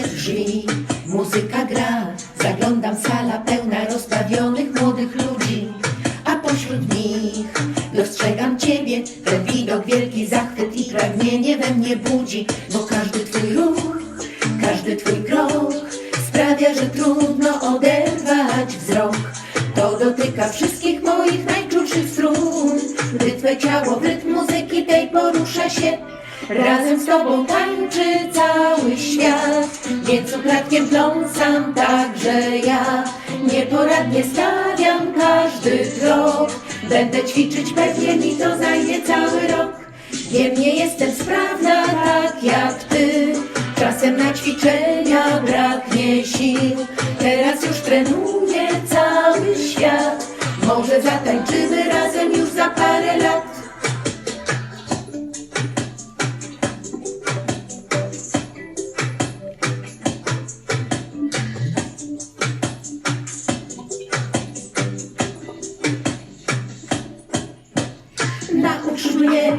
Drzwi, muzyka gra, zaglądam sala pełna rozbawionych młodych ludzi, a pośród nich dostrzegam Ciebie, ten widok wielki zachwyt i pragnienie we mnie budzi, bo każdy Twój ruch, każdy Twój krok sprawia, że trudno oderwać wzrok. To dotyka wszystkich moich najczulszych strun, gdy Twe ciało w rytm muzyki tej porusza się. Razem z Tobą tańczy cały świat, więc ukradkiem pląsam także ja. Nieporadnie stawiam każdy krok, będę ćwiczyć, pewnie mi to zajmie cały rok. Wiem, nie jestem sprawna tak jak Ty, czasem na ćwiczenia braknie sił. Teraz już trenuję cały świat, może zatańczymy razem już za parę lat.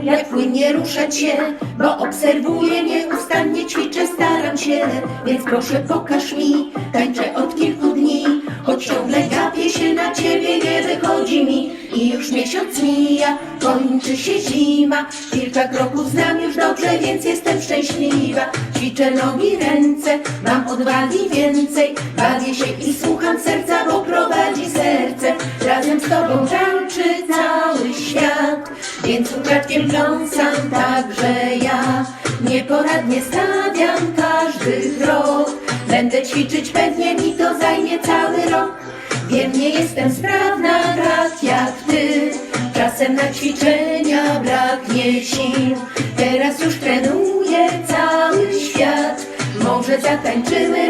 Jak płynnie ruszać się, bo obserwuję, nieustannie ćwiczę, staram się, więc proszę pokaż mi, tańczę od kilku dni, choć ciągle gapię się na ciebie, nie wychodzi mi. I już miesiąc mija, kończy się zima, kilka kroków znam już dobrze, więc jestem szczęśliwa, ćwiczę nogi, ręce, mam odwagi więcej, bawię się i słucham serca, bo prowadzi więc ukradkiem pląsam także ja. Nieporadnie stawiam każdy krok. Będę ćwiczyć, pewnie mi to zajmie cały rok. Wiem, nie jestem sprawna tak jak ty. Czasem na ćwiczenia braknie sił. Teraz już trenuję cały świat. Może zatańczymy